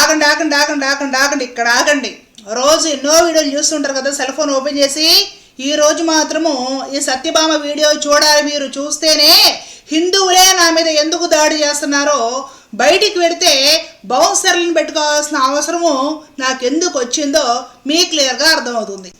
ఆగండి ఆగండి ఆగండి ఆగండి ఆగండి ఇక్కడ ఆగండి. రోజు ఎన్నో వీడియోలు చూస్తుంటారు కదా సెల్ ఫోన్ ఓపెన్ చేసి. ఈ రోజు మాత్రము ఈ సత్యభామ వీడియో చూడాలి మీరు చూస్తేనే హిందువులే నా మీద ఎందుకు దాడి చేస్తున్నారో బయటికి వెడితే బౌన్సర్లను పెట్టుకోవాల్సిన అవసరము నాకెందుకు వచ్చిందో మీ క్లియర్గా అర్థమవుతుంది.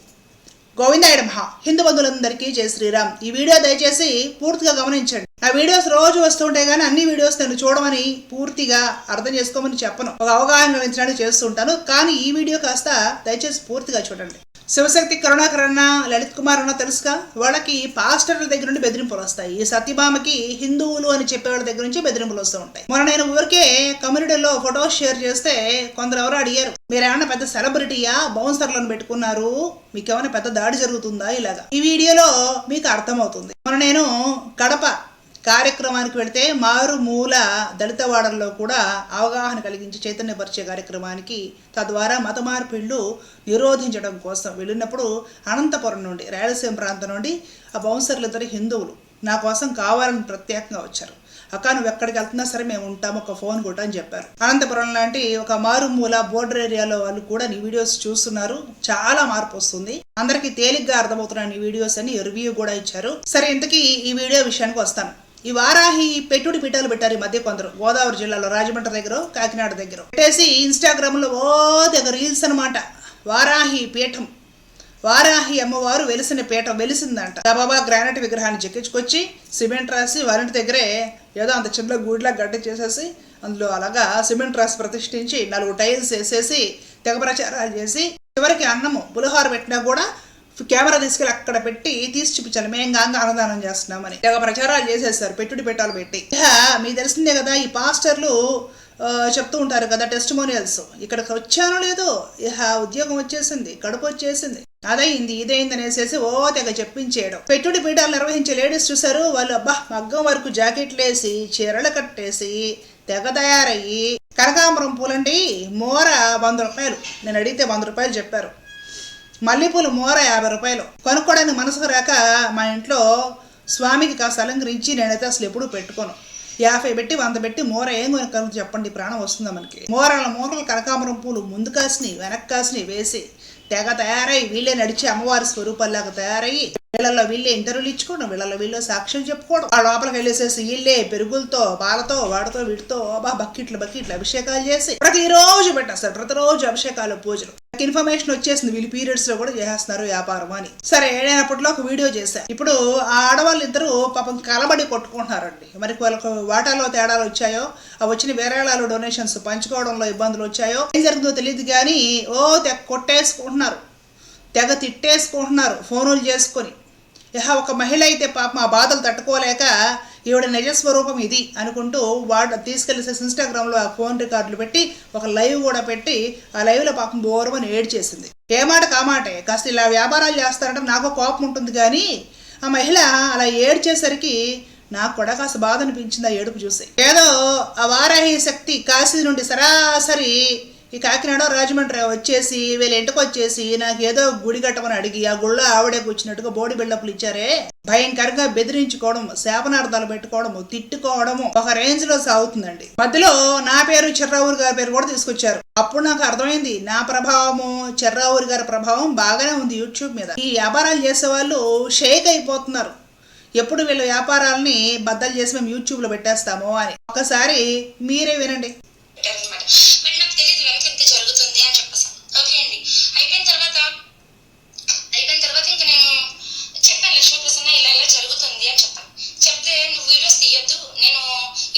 గోవిందాయుడు మహా హిందూ బంధువులందరికీ జై శ్రీరామ్. ఈ వీడియో దయచేసి పూర్తిగా గమనించండి. నా వీడియోస్ రోజు వస్తుంటాయి కానీ అన్ని వీడియోస్ నేను చూడమని పూర్తిగా అర్థం చేసుకోమని చెప్పను. ఒక అవగాహన కలిగించడానికి చేస్తుంటాను కానీ ఈ వీడియో కాస్త దయచేసి పూర్తిగా చూడండి. శివశక్తి కరుణాకర్ అన్న లలిత్ కుమార్ అన్న తెలుసుగా? వాళ్ళకి పాస్టర్ల దగ్గర నుండి బెదిరింపులు వస్తాయి. ఈ సతీభామకి హిందువులు అని చెప్పేవాళ్ళ దగ్గర నుంచి బెదిరింపులు వస్తూ ఉంటాయి. మొన్న నేను ఊరికే కమ్యూనిటీలో ఫొటోస్ షేర్ చేస్తే కొందరు ఎవరో అడిగారు మీరేమన్నా పెద్ద సెలబ్రిటీయా? బౌన్సర్లను పెట్టుకున్నారు. మీకేమైనా పెద్ద దాడి జరుగుతుందా? ఇలాగా. ఈ వీడియోలో మీకు అర్థమవుతుంది. మొన్న నేను కడప కార్యక్రమానికి వెళితే మారుమూల దళిత వాడల్లో కూడా అవగాహన కలిగించి చైతన్యపరిచే కార్యక్రమానికి తద్వారా మత మార్పిళ్ళు నిరోధించడం కోసం వెళ్ళినప్పుడు అనంతపురం నుండి రాయలసీమ ప్రాంతం నుండి ఆ బౌన్సర్లు ఇద్దరు హిందువులు నా కోసం కావాలని ప్రత్యేకంగా వచ్చారు. అక్క నువ్వు ఎక్కడికి వెళ్తున్నా సరే మేము ఉంటాము ఒక ఫోన్ కూడా అని చెప్పారు. అనంతపురం లాంటి ఒక మారుమూల బోర్డర్ ఏరియాలో వాళ్ళు కూడా నీ వీడియోస్ చూస్తున్నారు. చాలా మార్పు వస్తుంది. అందరికీ తేలిగ్గా అర్థమవుతున్నాయి నీ వీడియోస్ అని రివ్యూ కూడా ఇచ్చారు. సరే ఇంతకీ ఈ వీడియో విషయానికి వస్తాను. ఈ వారాహి పెట్టుడి పీఠాలు పెట్టారు ఈ మధ్య కొందరు. గోదావరి జిల్లాలో రాజమండ్రి దగ్గర కాకినాడ దగ్గర. పెట్టేసి ఇన్స్టాగ్రామ్లో ఓ దగ్గర రీల్స్ అనమాట వారాహి పీఠం. వారాహి అమ్మవారు వెలిసిన పీఠం వెలిసిందంట. బాబా గ్రానైట్ విగ్రహాన్ని చెక్కించుకొచ్చి సిమెంట్ రాసి వారింటి దగ్గరే ఏదో అంత చిన్న గూడిలా గడ్డ చేసేసి అందులో అలాగా సిమెంట్ రాసి ప్రతిష్ఠించి నాలుగు టైల్స్ వేసేసి తెగ ప్రచారాలు చేసి చివరికి అన్నము పులిహోర పెట్టినా కూడా కెమెరా తీసుకెళ్ళి అక్కడ పెట్టి తీసి చూపించాలి. మేము గాంగా అన్నదానం చేస్తున్నామని. తెగ ప్రచారాలు చేసేసారు పెట్టుడి పెట్టాలు పెట్టి. మీకు తెలిసిందే కదా ఈ పాస్టర్లు చెప్తూ ఉంటారు కదా టెస్టిమోనియల్స్ ఇక్కడికి వచ్చానో లేదో ఇహ ఉద్యోగం వచ్చేసింది కడుపు వచ్చేసింది. అదైంది ఇదైంది అనేసి ఓ తెగ చెప్పించేయడం. పెట్టుడి పీఠాలు నిర్వహించే లేడీస్ చూసారు వాళ్ళు అబ్బా మగ్గం వరకు జాకెట్లేసి చీరలు కట్టేసి తెగ తయారయ్యి కనకాంబరం పూలండి మోర వంద రూపాయలు. నేను అడిగితే వంద రూపాయలు చెప్పారు. మల్లెపూలు మోర యాభై రూపాయలు. కొనుక్కోవడానికి మనసుకు రాక మా ఇంట్లో స్వామికి కాస్త అలంకరించి నేనైతే అసలు ఎప్పుడూ పెట్టుకోను. యాభై పెట్టి వంద పెట్టి మూర ఏం కొనుక్కను చెప్పండి ప్రాణం వస్తుందా మనకి? మూరల మూరలు కనకాంబరం పూలు ముందు కాసిని వెనక్ కాసినవి వేసి తెగ తయారై వీళ్ళే నడిచి అమ్మవారి స్వరూపాల్లాగా తయారయ్యి వీళ్ళలో వీళ్ళే ఇంటర్వ్యూలు ఇచ్చుకోవడం వీళ్ళలో వీళ్ళు సాక్ష్యం చెప్పుకోవడం. ఆ లోపలికి వెళ్ళేసేసి వీళ్ళే పెరుగులతో పాలతో వాడితో వీటితో బా బకెట్లు బకెట్లు అభిషేకాలు చేసి ప్రతిరోజు పెట్టేస్తారు. ప్రతిరోజు అభిషేకాలు పూజలు. ఇన్ఫర్మేషన్ వచ్చేసింది. వీళ్ళు పీరియడ్స్లో కూడా చేస్తున్నారు వ్యాపారం అని. సరే ఏడైనప్పట్లో ఒక వీడియో చేశాను ఇప్పుడు ఆ ఆడవాళ్ళు ఇద్దరు పాపం కలబడి కొట్టుకుంటున్నారండి. మరి వాళ్ళకు వాటాలో తేడాలు వచ్చాయో ఆ వచ్చిన వేరేళాలు డొనేషన్స్ పంచుకోవడంలో ఇబ్బందులు వచ్చాయో ఏం జరుగుతుందో తెలియదు కానీ ఓ తెగ కొట్టేసుకుంటున్నారు. తెగ తిట్టేసుకుంటున్నారు ఫోనులు చేసుకొని. ఇహ ఒక మహిళ అయితే పాపం ఆ బాధలు తట్టుకోలేక ఈవిడ నిజస్వరూపం ఇది అనుకుంటూ వాడు తీసుకెళ్ళేసి ఇన్స్టాగ్రామ్లో ఆ ఫోన్ రికార్డులు పెట్టి ఒక లైవ్ కూడా పెట్టి ఆ లైవ్లో పాపం బోరమని ఏడ్చేసింది. ఏ మాట కామాటే కాస్త ఇలా వ్యాపారాలు చేస్తారంటే నాకు కోపం ఉంటుంది కానీ ఆ మహిళ అలా ఏడ్చేసరికి నాకు కూడా కాస్త బాధ అనిపించింది ఆ ఏడుపు చూసి. ఏదో ఆ వారాహి శక్తి కాశీ నుండి సరాసరి ఈ కాకినాడ రాజమండ్రి వచ్చేసి వీళ్ళ ఇంటికి వచ్చేసి నాకు ఏదో గుడి కట్టమని అడిగి ఆ గుళ్ళో ఆవిడే కూర్చున్నట్టుగా బోడి బిల్డప్లు ఇచ్చారే. భయంకరంగా బెదిరించుకోవడం శాపనార్థాలు పెట్టుకోవడము తిట్టుకోవడము ఒక రేంజ్లో సాగుతుందండి. మధ్యలో నా పేరు చిర్రావూరి గారి పేరు కూడా తీసుకొచ్చారు. అప్పుడు నాకు అర్థమైంది నా ప్రభావము చిర్రావూరు గారి ప్రభావం బాగానే ఉంది యూట్యూబ్ మీద. ఈ వ్యాపారాలు చేసే వాళ్ళు షేక్ అయిపోతున్నారు. ఎప్పుడు వీళ్ళ వ్యాపారాలని బద్దలు చేసి మేము యూట్యూబ్లో పెట్టేస్తాము అని. ఒకసారి మీరే వినండి. అనమాట బట్ నాకు తెలియదు వెనక ఎంత జరుగుతుంది అని చెప్పేసాను ఓకే అండి. అయిపోయిన తర్వాత అయిపోయిన తర్వాత ఇంకా నేను చెప్పాను లక్ష్మీ ప్రసన్న ఇలా ఇలా జరుగుతుంది అని చెప్పాను. చెప్తే నువ్వు వీడియోస్ తీయొద్దు నేను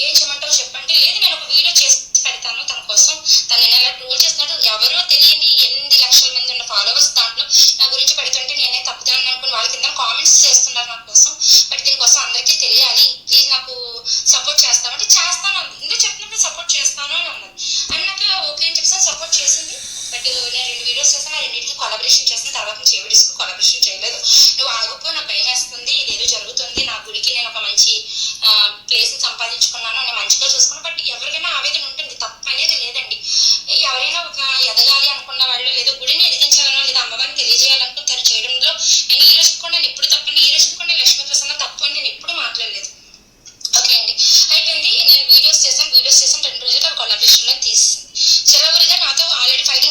ఏం చేయమంటావు చెప్పంటే లేదు నేను ఒక వీడియో చేసి పెడతాను తన కోసం. తను ఎలా ట్రోల్ చేస్తున్నాడు ఎవరో తెలియని ఎనిమిది లక్షల మంది ఉన్న ఫాలోవర్స్ దాంట్లో నా గురించి పెడుతుంటే కొలాబరేషన్ చేసిన తర్వాత నుంచి ఏ వీడియోస్కి కొలాబరేషన్ చేయలేదు. నువ్వు ఆగిపో నాకు భయం వేస్తుంది ఇదేదో జరుగుతుంది నా గుడికి నేను ఒక మంచి ప్లేస్ని సంపాదించుకున్నాను నేను మంచిగా చూసుకున్నాను బట్ ఎవరికైనా ఆవేదన ఉంటుంది తప్పు అనేది లేదండి. ఎవరైనా ఒక ఎదగాలి అనుకున్న వాళ్ళు లేదా గుడిని ఎదిగించాలనో లేదా అమ్మవారిని తెలియజేయాలనుకుంటారు చేయడంలో నేను ఈ రోజు కూడా నేను ఎప్పుడు తప్పని ఈ రోజు కూడా నేను లక్ష్మీ ప్రసన్న తప్పు అని నేను ఎప్పుడు మాట్లాడలేదు. ఓకే అండి. అయిపోయింది. నేను వీడియోస్ చేశాను వీడియోస్ చేశాను రెండు రోజులు ఆ కొలాబరేషన్లో తీసాను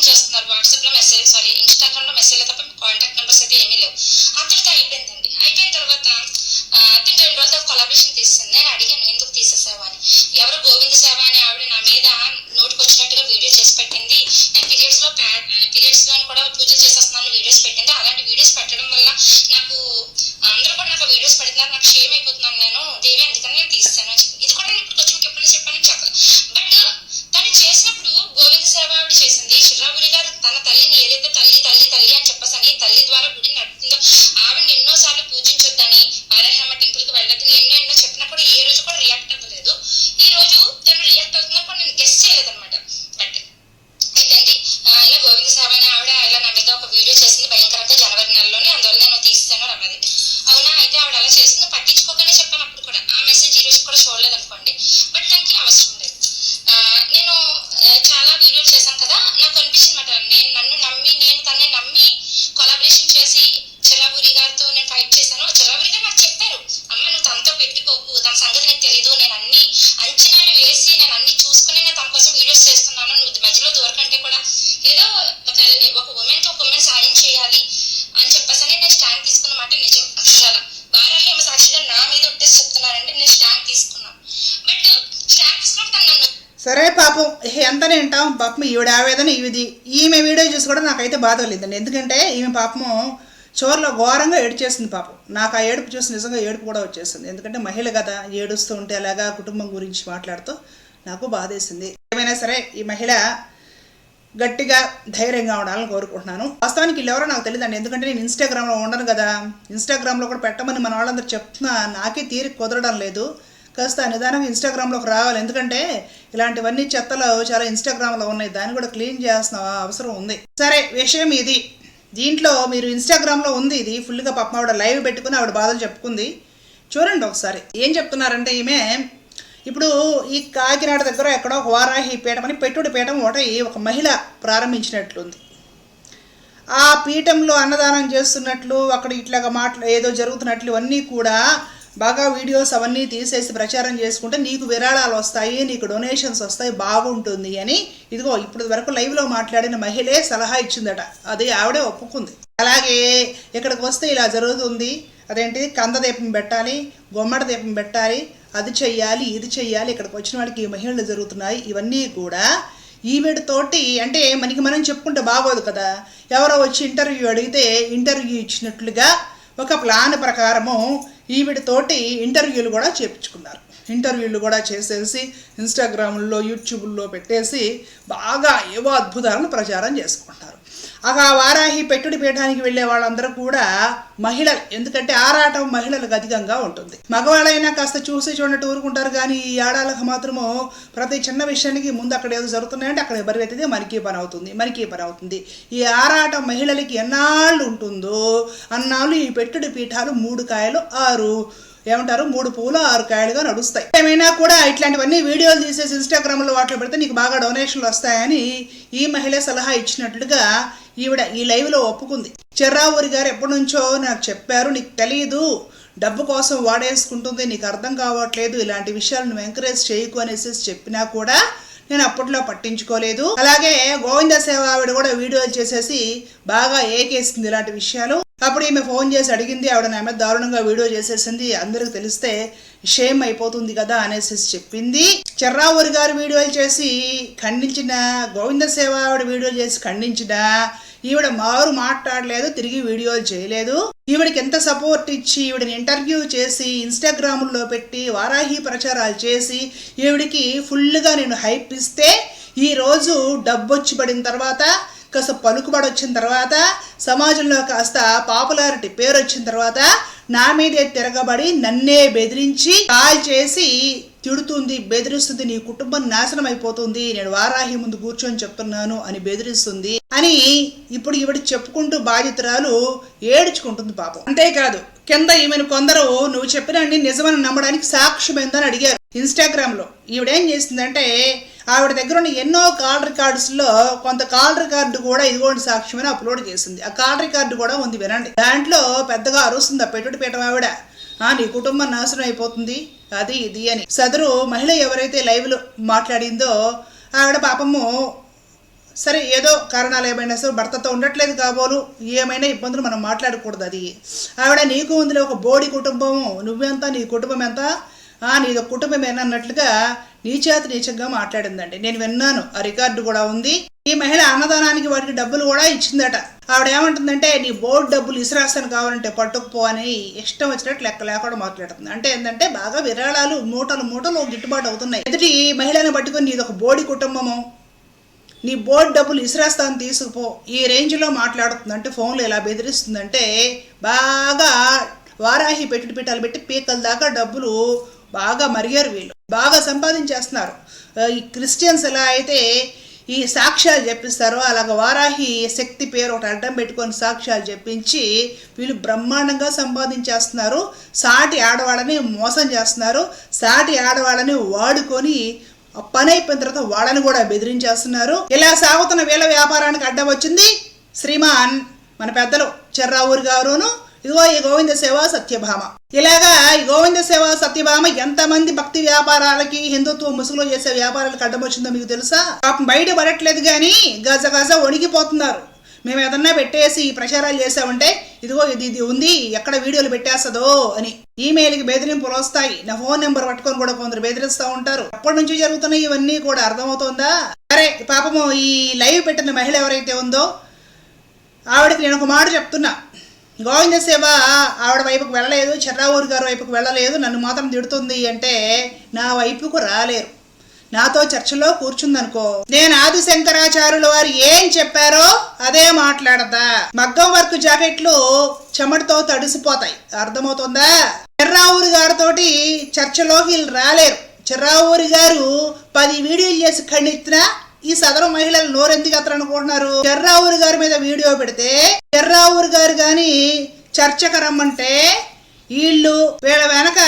చేస్తున్నారు వాట్సాప్లో మెసేజ్ సారీ ఇన్స్టాగ్రామ్లో మెసేజ్ తప్ప కాంటాక్ట్ నెంబర్స్ అయితే ఏమీ లేవు. అక్కడితో అయిపోయిందండి. అయిపోయిన తర్వాత అతను రెండు రోజుల కొలాబరేషన్ తీసింది నేను అడిగాను ఎందుకు తీసేసావా అని? ఎవరు గోవింద సేవ అని ఆవిడ నా మీద నోటికి వచ్చినట్టుగా వీడియో చేసి పెట్టింది. నేను పీరియడ్స్లో పీరియడ్స్లో కూడా పూజలు చేసేస్తున్నాను వీడియోస్ పెట్టింది. అలాంటి వీడియోస్ పెట్టడం వల్ల ఏదో ఒక ఒక ఉమెన్ ఒక ఉమెన్ సాయం చేయాలి అని చెప్పేసి నేను స్టాండ్ తీసుకున్న మాట నిజం. అక్షరాల వారాలు ఏమో సాక్షిగా నా మీద ఉంటేసి చెప్తున్నారంటే నేను స్టాండ్ తీసుకున్నాను బట్ స్టాండ్ తీసుకున్నప్పుడు తను నన్ను సరే పాపం ఎంత వింటాం. పాపం ఈవిడ ఆవేదన ఈవిది. ఈమె వీడియో చూసి కూడా నాకైతే బాధ లేదండి. ఎందుకంటే ఈమె పాపము చివరిలో ఘోరంగా ఏడ్చేసింది పాపం. నాకు ఆ ఏడుపు చూసి నిజంగా ఏడుపు కూడా వచ్చేసింది. ఎందుకంటే మహిళ కదా ఏడుస్తూ ఉంటే అలాగా కుటుంబం గురించి మాట్లాడుతూ నాకు బాధేసింది. ఏమైనా సరే ఈ మహిళ గట్టిగా ధైర్యంగా ఉండాలని కోరుకుంటున్నాను. వాస్తవానికి ఎవరో నాకు తెలియదండి ఎందుకంటే నేను ఇన్స్టాగ్రామ్లో ఉండను కదా. ఇన్స్టాగ్రామ్లో కూడా పెట్టమని మన వాళ్ళందరూ చెప్తున్నా నాకే తీరి కుదరడం లేదు. కాస్త నిదానంగా ఇన్స్టాగ్రామ్లోకి రావాలి. ఎందుకంటే ఇలాంటివన్నీ చెత్తలు చాలా ఇన్స్టాగ్రామ్లో ఉన్నాయి. దాన్ని కూడా క్లీన్ చేయాల్సిన అవసరం ఉంది. సరే విషయం ఇది. దీంట్లో మీరు ఇన్స్టాగ్రామ్లో ఉంది ఇది. ఫుల్గా పాపం ఆవిడ లైవ్ పెట్టుకుని ఆవిడ బాధలు చెప్పుకుంది. చూడండి ఒకసారి. ఏం చెప్తున్నారంటే ఈమె ఇప్పుడు ఈ కాకినాడ దగ్గర ఎక్కడో వారాహి పీఠం అని పెట్టుడి పీఠం ఒకటి ఒక మహిళ ప్రారంభించినట్లుంది. ఆ పీఠంలో అన్నదానం చేస్తున్నట్లు అక్కడ ఇట్లాగా మాట్లా ఏదో జరుగుతున్నట్లు ఇవన్నీ కూడా బాగా వీడియోస్ అవన్నీ తీసేసి ప్రచారం చేసుకుంటే నీకు విరాళాలు వస్తాయి నీకు డొనేషన్స్ వస్తాయి బాగుంటుంది అని ఇదిగో ఇప్పుడు వరకు లైవ్లో మాట్లాడిన మహిళే సలహా ఇచ్చిందట. అది ఆవిడే ఒప్పుకుంది. అలాగే ఇక్కడికి వస్తే ఇలా జరుగుతుంది. అదేంటి? కంద దీపం పెట్టాలి గుమ్మడి దీపం పెట్టాలి అది చెయ్యాలి ఇది చెయ్యాలి ఇక్కడికి వచ్చిన వాళ్ళకి ఈ మహిళలు జరుగుతున్నాయి ఇవన్నీ కూడా ఈవిడతోటి అంటే మనకి మనం చెప్పుకుంటే బాగోదు కదా. ఎవరో వచ్చి ఇంటర్వ్యూ అడిగితే ఇంటర్వ్యూ ఇచ్చినట్లుగా ఒక ప్లాన్ ప్రకారము ఈవిడతోటి ఇంటర్వ్యూలు కూడా చేపించుకున్నారు. ఇంటర్వ్యూలు కూడా చేసేసి ఇన్స్టాగ్రామ్లో యూట్యూబ్లో పెట్టేసి బాగా ఏవో అద్భుతాలను ప్రచారం చేసుకుంటారు. ఆ వారాహి పెట్టుడి పీఠానికి వెళ్ళే వాళ్ళందరూ కూడా మహిళలు ఎందుకంటే ఆరాటం మహిళలకు అధికంగా ఉంటుంది. మగవాళ్ళైనా కాస్త చూసి చూడనట్టు ఊరుకుంటారు కానీ ఈ ఆడాలకు మాత్రము ప్రతి చిన్న విషయానికి ముందు అక్కడ ఏదో జరుగుతున్నాయంటే అక్కడ బరిగెత్తితే మనకి పని అవుతుంది మనకి పని అవుతుంది. ఈ ఆరాటం మహిళలకి ఎన్నాళ్ళు ఉంటుందో అన్నాళ్ళు ఈ పెట్టుడి పీఠాలు మూడు కాయలు ఆరు ఏమంటారు? మూడు పూలు ఆరు కాయలుగా నడుస్తాయి. ఏమైనా కూడా ఇట్లాంటివన్నీ వీడియోలు తీసేసి ఇన్స్టాగ్రామ్లో వాటిలో పెడితే నీకు బాగా డొనేషన్లు వస్తాయని ఈ మహిళ సలహా ఇచ్చినట్లుగా ఈవిడ ఈ లైవ్లో ఒప్పుకుంది. చెర్రావూరి గారు ఎప్పటి నుంచో నాకు చెప్పారు నీకు తెలియదు డబ్బు కోసం వాడేసుకుంటుంది నీకు అర్థం కావట్లేదు ఇలాంటి విషయాలు నువ్వు ఎంకరేజ్ చేయకు అనేసి చెప్పినా కూడా నేను అప్పట్లో పట్టించుకోలేదు. అలాగే గోవింద సేవ ఆవిడ కూడా వీడియోలు చేసేసి బాగా ఏకేసింది ఇలాంటి విషయాలు. అప్పుడు ఈమె ఫోన్ చేసి అడిగింది ఆవిడ నా మీద దారుణంగా వీడియో చేసేసింది అందరికి తెలిస్తే షేమ్ అయిపోతుంది కదా అనేసి చెప్పింది. చెర్రావూరి గారు వీడియోలు చేసి ఖండించిన గోవింద సేవ ఆవిడ వీడియోలు చేసి ఖండించిన ఈవిడ మారు మాట్లాడలేదు తిరిగి వీడియోలు చేయలేదు. ఈవిడికి ఎంత సపోర్ట్ ఇచ్చి ఈవిడని ఇంటర్వ్యూ చేసి ఇన్స్టాగ్రాముల్లో పెట్టి వారాహి ప్రచారాలు చేసి ఈవిడికి ఫుల్గా నేను హైప్ ఇస్తే ఈరోజు డబ్బు వచ్చి పడిన తర్వాత కాస్త పలుకుబడి వచ్చిన తర్వాత సమాజంలో కాస్త పాపులారిటీ పేరు వచ్చిన తర్వాత నా మీదే తిరగబడి నన్నే బెదిరించి కాల్ చేసి తిడుతుంది బెదిరిస్తుంది నీ కుటుంబం నాశనం అయిపోతుంది నేను వారాహి ముందు కూర్చొని చెప్తున్నాను అని బెదిరిస్తుంది అని ఇప్పుడు ఇవిడ చెప్పుకుంటూ బాధితురాలు ఏడ్చుకుంటుంది పాపం. అంతేకాదు కింద ఈమెను కొందరు నువ్వు చెప్పిన నిజమని నమ్మడానికి సాక్ష్యం ఏందని అడిగారు ఇన్స్టాగ్రామ్లో ఈవిడేం చేసిందంటే ఆవిడ దగ్గర ఉన్న ఎన్నో కాల్ రికార్డ్స్లో కొంత కాల్ రికార్డు కూడా ఇదిగోండి సాక్ష్యమని అప్లోడ్ చేసింది. ఆ కాల్ రికార్డు కూడా ఉంది వినండి. దాంట్లో పెద్దగా అరుస్తుంది ఆ పెట్టుడు పీఠం ఆవిడ. ఆ నీ కుటుంబం నాశనం అయిపోతుంది. అది ఇది అని. సదరు మహిళ ఎవరైతే లైవ్లో మాట్లాడిందో ఆవిడ పాపము సరే ఏదో కారణాలు ఏమైనా సరే భర్తతో ఉండట్లేదు కాబోలు ఏమైనా ఇబ్బందులు మనం మాట్లాడకూడదు అది. ఆవిడ నీకు ఉందిలే ఒక బోడి కుటుంబము నువ్వెంత నీ కుటుంబం ఎంత? ఆ, నీది ఒక కుటుంబం అన్నట్లుగా నీచేత నీచంగా మాట్లాడిందండి. నేను విన్నాను ఆ రికార్డు కూడా ఉంది. ఈ మహిళ అన్నదానానికి వాటికి డబ్బులు కూడా ఇచ్చిందట. ఆవిడేమంటుందంటే నీ బోర్డు డబ్బులు ఇసిరాస్తాను కావాలంటే పట్టుకుపో అని ఇష్టం వచ్చినట్టు లెక్క లేకుండా మాట్లాడుతుంది. అంటే ఏంటంటే బాగా విరాళాలు మూటలు మూటలు గిట్టుబాటు అవుతున్నాయి. ఎదుటి ఈ మహిళను పట్టుకుని నీది ఒక బోడి కుటుంబము? నీ బోర్డు డబ్బులు ఇసిరేస్తాను తీసుకుపో. ఈ రేంజ్లో మాట్లాడుతుందంటే ఫోన్లో ఎలా బెదిరిస్తుందంటే బాగా వారాహి పెట్టుడు పెట్టాలి పెట్టి పీకల దాకా డబ్బులు బాగా మరిగారు వీళ్ళు. బాగా సంపాదించేస్తున్నారు. ఈ క్రిస్టియన్స్ ఎలా అయితే ఈ సాక్ష్యాలు చెప్పిస్తారో అలాగ వారాహి శక్తి పేరు ఒకటి అడ్డం పెట్టుకొని సాక్ష్యాలు చెప్పించి వీళ్ళు బ్రహ్మాండంగా సంపాదించేస్తున్నారు. సాటి ఆడవాళ్ళని మోసం చేస్తున్నారు. సాటి ఆడవాళ్ళని వాడుకొని పని అయిపోయిన తర్వాత వాళ్ళని కూడా బెదిరించేస్తున్నారు. ఇలా సాగుతున్న వీళ్ళ వ్యాపారానికి అడ్డం వచ్చింది శ్రీమాన్ మన పెద్దలు చెర్రావూరి గారును. ఇదిగో ఈ గోవింద సేవ సత్యభామ. ఇలాగా ఈ గోవింద సేవ సత్యభామ ఎంతమంది భక్తి వ్యాపారాలకి హిందుత్వ ముసుగులో చేసే వ్యాపారాలకు అడ్డం వచ్చిందో మీకు తెలుసా? పాపం బయట పడట్లేదు కానీ గజ గజ వణిగిపోతున్నారు మేము ఏదన్నా పెట్టేసి ఈ ప్రచారాలు చేసామంటే ఇదిగో ఇది ఇది ఉంది ఎక్కడ వీడియోలు పెట్టేస్తుందో అని. ఈమెయిల్కి బెదిరింపులు వస్తాయి. నా ఫోన్ నెంబర్ పట్టుకొని కూడా కొందరు బెదిరిస్తూ ఉంటారు. అప్పటి నుంచి జరుగుతున్నాయి ఇవన్నీ కూడా అర్థమవుతోందా? సరే పాపము ఈ లైవ్ పెట్టిన మహిళ ఎవరైతే ఉందో ఆవిడకి నేను ఒక మాట చెప్తున్నా. గోవింద సేవ ఆవిడ వైపుకు వెళ్ళలేదు చెర్రావూరు గారి వైపుకు వెళ్ళలేదు నన్ను మాత్రం తిడుతుంది అంటే నా వైపుకు రాలేరు. నాతో చర్చలో కూర్చుందనుకో. నేను ఆది శంకరాచార్యుల వారు ఏం చెప్పారో అదే మాట్లాడదా. మగ్గం వర్క్ జాకెట్లు చెమటతో తడిసిపోతాయి. అర్థమవుతుందా? చెర్రావూరి గారితోటి చర్చలోకి వీళ్ళు రాలేరు. చెర్రావూరి గారు పది వీడియోలు చేసి ఖండించినా ఈ సదరు మహిళలు నోరెందుకు ఎత్తారనుకుంటున్నారు అనుకుంటున్నారు? గారి మీద వీడియో పెడితే చెర్రావూరి గారు గాని చర్చకు రమ్మంటే వీళ్ళు వీళ్ళ వెనక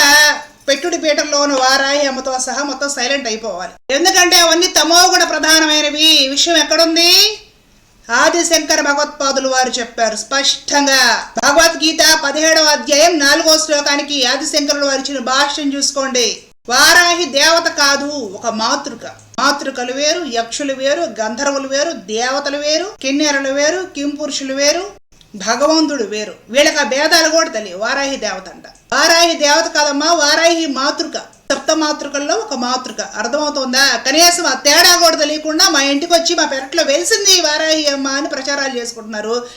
పెట్టుడి పీటల్లో ఉన్న వారాయి అమ్మతో సహా మొత్తం సైలెంట్ అయిపోవాలి. ఎందుకంటే అవన్నీ తమో కూడా ప్రధానమైనవి. విషయం ఎక్కడుంది? ఆదిశంకర భగవత్పాదులు వారు చెప్పారు స్పష్టంగా. భగవద్గీత పదిహేడవ అధ్యాయం నాలుగో శ్లోకానికి ఆదిశంకరులు వారు ఇచ్చిన భాష్యం చూసుకోండి. వారాహి దేవత కాదు ఒక మాతృక. మాతృకలు వేరు యక్షులు వేరు గంధర్వులు వేరు దేవతలు వేరు కిన్నెరలు వేరు కింపురుషులు వేరు భగవంతుడు వేరు. వీళ్ళకి ఆ భేదాలు కూడా తెలియవు. వారాహి దేవత అంట. వారాహి దేవత కాదమ్మా వారాహి మాతృక. సప్త మాతృకల్లో ఒక మాతృక. అర్థమవుతుందా? కనీసం ఆ తేడా కూడా తెలియకుండా మా ఇంటికి వచ్చి మా పెరట్లో వెలిసింది వారాహి అమ్మ అని ప్రచారాలు చేసుకుంటున్నారు.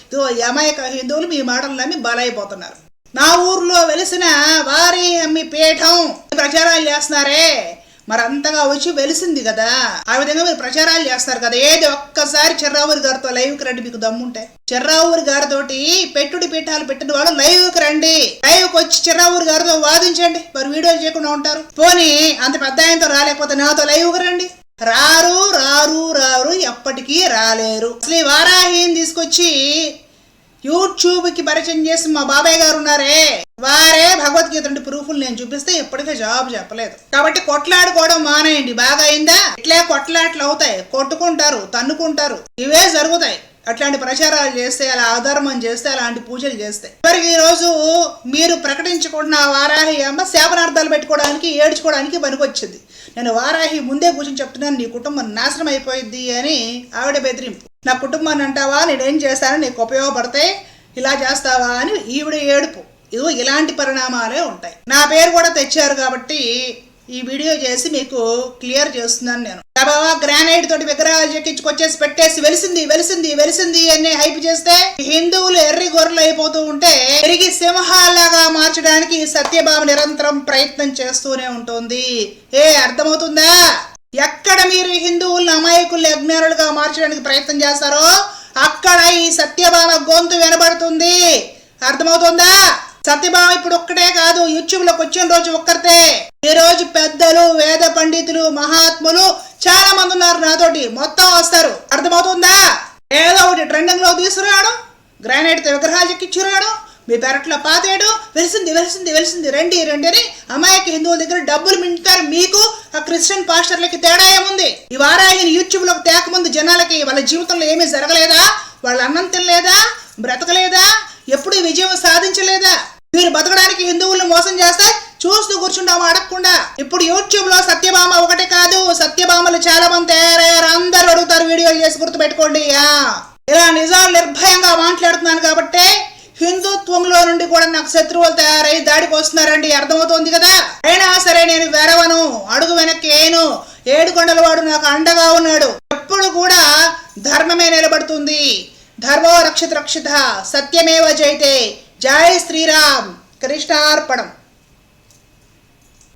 అమాయక హిందువులు మీ మాటలు నమ్మి బలైపోతున్నారు. నా ఊర్లో వెలిసిన వారి అమ్మి పీఠం ప్రచారాలు చేస్తున్నారే. మరి అంతగా వచ్చి వెలిసింది కదా. ఆ విధంగా మీరు ప్రచారాలు చేస్తారు కదా. ఏది ఒక్కసారి చెర్రావూరి గారితో లైవ్కి రండి మీకు దమ్ముంటే. చెర్రావూరి గారితోటి పెట్టుడి పీఠాలు పెట్టిన వాళ్ళు లైవ్కి రండి. లైవ్కి వచ్చి చెర్రావూరి గారితో వాదించండి. మరి వీడియోలు చేయకుండా ఉంటారు. పోనీ అంత పెద్ద ఆయనతో రాలేకపోతే నాతో లైవ్కి రండి. రారు రారు రారు ఎప్పటికీ రాలేరు. అసలు వారాహిని తీసుకొచ్చి యూట్యూబ్కి పరిచయం చేసి మా బాబాయ్ గారు ఉన్నారే వారే భగవద్గీత నుండి ప్రూఫ్లు నేను చూపిస్తే ఇప్పటికే జాబ్ చెప్పలేదు. కాబట్టి కొట్లాడుకోవడం మానేయండి. బాగా అయిందా? ఇట్లా కొట్లాట్లు అవుతాయి. కొట్టుకుంటారు తన్నుకుంటారు. ఇవే జరుగుతాయి. అట్లాంటి ప్రచారాలు చేస్తే అలా అధర్మం చేస్తే అలాంటి పూజలు చేస్తే. మరి ఈ రోజు మీరు ప్రకటించుకున్న వారాహి అమ్మ శాపనార్థాలు పెట్టుకోవడానికి ఏడ్చుకోవడానికి పనికొచ్చింది. నేను వారాహి ముందే కూర్చొని చెప్తున్నాను నీ కుటుంబం నాశనం అయిపోయింది అని ఆవిడ బెదిరింపు. నా కుటుంబాన్ని అంటావా? నేనేం చేస్తాను నీకు ఉపయోగపడితే ఇలా చేస్తావా అని ఈవిడ ఏడుపు. ఇదిగో ఇలాంటి పరిణామాలే ఉంటాయి. నా పేరు కూడా తెచ్చారు కాబట్టి ఈ వీడియో చేసి మీకు క్లియర్ చేస్తున్నాను నేను. బాబా గ్రానైట్ తోటి విగ్రహాలు చెక్కించుకొచ్చేసి పెట్టేసి వెలిసింది వెలిసింది వెలిసింది అని హైప్ చేస్తే హిందువులు ఎర్రి గొర్రెలు అయిపోతూ ఉంటే తిరిగి సింహాలాగా మార్చడానికి ఈ సత్యభామ నిరంతరం ప్రయత్నం చేస్తూనే ఉంటుంది. ఏ అర్థమవుతుందా? ఎక్కడ మీరు హిందువులను అమాయకుల్ని అజ్ఞానులుగా మార్చడానికి ప్రయత్నం చేస్తారో అక్కడ ఈ సత్యభామ గొంతు వినబడుతుంది. అర్థమవుతుందా? సత్యభామ ఇప్పుడు ఒక్కటే కాదు యూట్యూబ్లోకి వచ్చిన రోజు ఒక్కరితే. ఈ రోజు పెద్దలు వేద పండితులు మహాత్ములు చాలా మంది ఉన్నారు నాతోటి. మొత్తం వస్తారు. అర్థమవుతుందా? ఏదో ఒకటి ట్రెండింగ్లో తీసుకురావడం గ్రానైట్ విగ్రహాలు చెక్కించురావడం మీ పెరట్లో పాతేయడం వెలిసింది వెలిసింది వెలిసింది. రండి రండి అని అమాయక హిందువుల దగ్గర డబ్బులు మింటారు మీకు ఆ క్రిస్టియన్ పాస్టర్లకి తేడా ఏముంది? ఈ వారాయిని యూట్యూబ్లోకి తేకముందు జనాలకి వాళ్ళ జీవితంలో ఏమీ జరగలేదా? వాళ్ళ అన్నం తినలేదా? బ్రతకలేదా? ఎప్పుడు విజయం సాధించలేదా? మీరు బతకడానికి హిందువులను మోసం చేస్తే చూస్తూ కూర్చుంటాము అడగకుండా. ఇప్పుడు యూట్యూబ్లో సత్యభామ ఒకటి కాదు సత్యభామలు చాలా మంది తయారయ్యారు. అందరూ అడుగుతారు వీడియోలు చేసి గుర్తు పెట్టుకోండి ఇలా నిజాలు నిర్భయంగా మాట్లాడుతున్నాను కాబట్టే హిందుత్వంలో నుండి కూడా నాకు శత్రువులు తయారై దాడికి వస్తున్నారండి. అర్థమవుతోంది కదా? అయినా సరే నేను వెరవను అడుగు వెనక్కి ఏను ఏడు వాడు నాకు అండగా ఉన్నాడు. ఎప్పుడు కూడా ధర్మమే నిలబడుతుంది. ధర్మో రక్షిత రక్షిత సత్యమేవ జైతే జై శ్రీరామ్. కృష్ణార్పణం.